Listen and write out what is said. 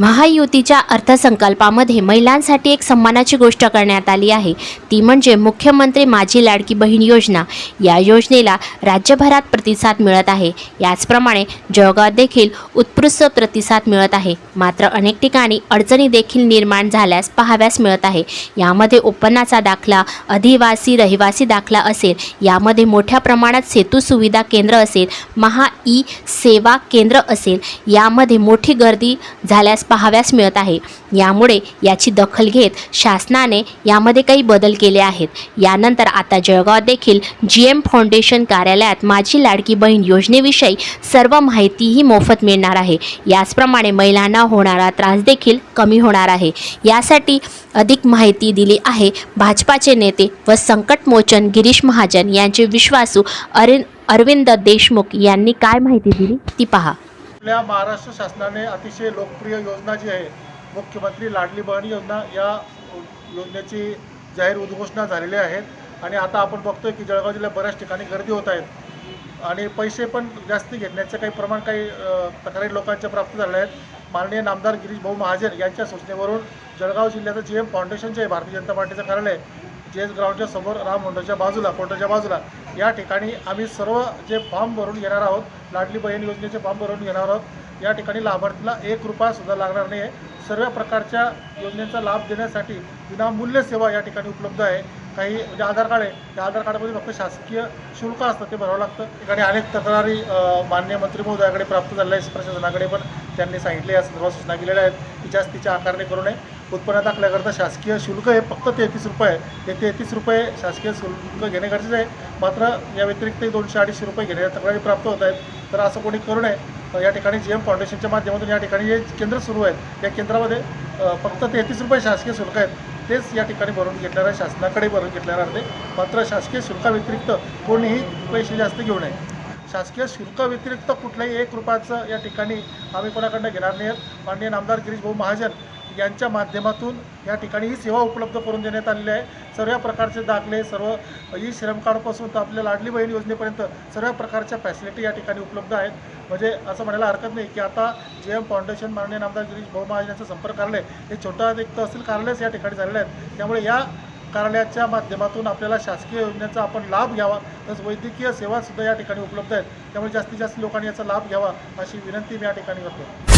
महायुतीच्या अर्थसंकल्पामध्ये महिलांसाठी एक सन्मानाची गोष्ट करण्यात आली आहे. ती म्हणजे मुख्यमंत्री माझी लाडकी बहीण योजना. या योजनेला राज्यभरात प्रतिसाद मिळत आहे. याचप्रमाणे जळगाव देखील उत्कृष्ट प्रतिसाद मिळत आहे. मात्र अनेक ठिकाणी अडचणी देखील निर्माण झाल्यास पाहाव्यास मिळत आहे. यामध्ये उत्पन्नाचा दाखला अधिवासी रहिवासी दाखला असेल. यामध्ये मोठ्या प्रमाणात सेतू सुविधा केंद्र असेल. महा ई सेवा केंद्र असेल. यामध्ये मोठी गर्दी झाल्यास पाहाव्यास मिळत आहे. यामुळे याची दखल घेत शासनाने यामध्ये काही बदल केले आहेत. यानंतर आता जळगाव देखील जी एम फाउंडेशन कार्यालयात माझी लाडकी बहीण योजनेविषयी सर्व माहितीही मोफत मिळणार आहे. याचप्रमाणे महिलांना होणारा त्रास देखील कमी होणार आहे. यासाठी अधिक माहिती दिली आहे भाजपाचे नेते व संकटमोचन गिरीश महाजन यांचे विश्वासू अरिन अरविंद देशमुख यांनी काय माहिती दिली ती पहा. आपल्या महाराष्ट्र शासनाने अतिशय लोकप्रिय योजना जी आहे मुख्यमंत्री लाडली बहीण योजना या योजनेची जाहीर उद्घोषणा झालेली आहेत. आणि आता आपण बघतोय की जळगाव जिल्ह्यात बऱ्याच ठिकाणी गर्दी होत आहेत. आणि पैसे पण जास्त घेण्याचं काही प्रमाण काही तक्रारी लोकांच्या प्राप्त झाल्या आहेत माननीय नामदार गिरीश भाऊ महाजन यांच्या सूचनेवरून जळगाव जिल्ह्याचं जी एम फाउंडेशनचे आहे भारतीय जनता पार्टीचं कार्यालय जेस ग्राउंडच्या समोर राम मंडळच्या बाजूला कोर्टाच्या बाजूला. या ठिकाणी आम्ही सर्व जे फॉर्म भरून घेणार आहोत लाडली बहीण योजनेचे फॉर्म भरून घेणार आहोत या ठिकाणी लाभार्थीला एक रुपया सुद्धा लागणार नाही आहे सर्व प्रकारच्या योजनेचा लाभ देण्यासाठी विनामूल्य सेवा या ठिकाणी उपलब्ध आहे. काही म्हणजे आधार कार्ड आहे. त्या आधार कार्डमध्ये फक्त शासकीय शुल्क असतं ते भरावं लागतं. ठिकाणी अनेक तक्रारी मान्य मंत्री महोदयाकडे प्राप्त झालेल्या आहे प्रशासनाकडे पण त्यांनी सांगितले या संदर्भात सूचना केलेल्या आहेत. की जास्तीच्या आकारणी करू नये. उत्पन्न दाखल्याकरता शासकीय शुल्क हे फक्त तेहतीस रुपये आहे. ते तेहतीस रुपये शासकीय शुल्क घेणे गरजेचं आहे. मात्र या व्यतिरिक्त दोनशे अडीचशे रुपये घेण्याच्या तक्रारी प्राप्त होत आहेत. तर असं कोणी करू नये. या ठिकाणी जी एम फाउंडेशनच्या माध्यमातून या ठिकाणी जे केंद्र सुरू आहेत या केंद्रामध्ये फक्त तेहतीस रुपये शासकीय शुल्क आहेत. तेच या ठिकाणी भरून घेतलेलं आहे शासनाकडे भरून घेतलेलं राहते. मात्र शासकीय शुल्काव्यतिरिक्त कोणीही पैसे जास्त घेऊ नये. शासकीय शुल्काव्यतिरिक्त कुठल्याही एक रुपयाचं या ठिकाणी आम्ही कोणाकडनं घेणार नाही आहेत. माननीय नामदार गिरीश भाऊ महाजन यांच्या माध्यमातून या ठिकाणी ही सेवा उपलब्ध करून देण्यात आलेली आहे. सर्व प्रकारचे दाखले सर्व ई श्रम कार्डपासून तर आपल्या लाडली बहीण योजनेपर्यंत सर्व प्रकारच्या फॅसिलिटी या ठिकाणी उपलब्ध आहेत. म्हणजे असं म्हणायला हरकत नाही की आता जे एम फाउंडेशन माननीय नामदार गिरीश भाऊ महाजन यांचं संपर्क कार्यालय हे छोटा एक तहसील कार्यालयच या ठिकाणी झालेलं आहे त्यामुळे या कार्यालयाच्या माध्यमातून आपल्याला शासकीय योजनेचा आपण लाभ घ्यावा तसंच वैद्यकीय सेवासुद्धा या ठिकाणी उपलब्ध आहेत. त्यामुळे जास्तीत जास्त लोकांनी याचा लाभ घ्यावा अशी विनंती मी या ठिकाणी करतो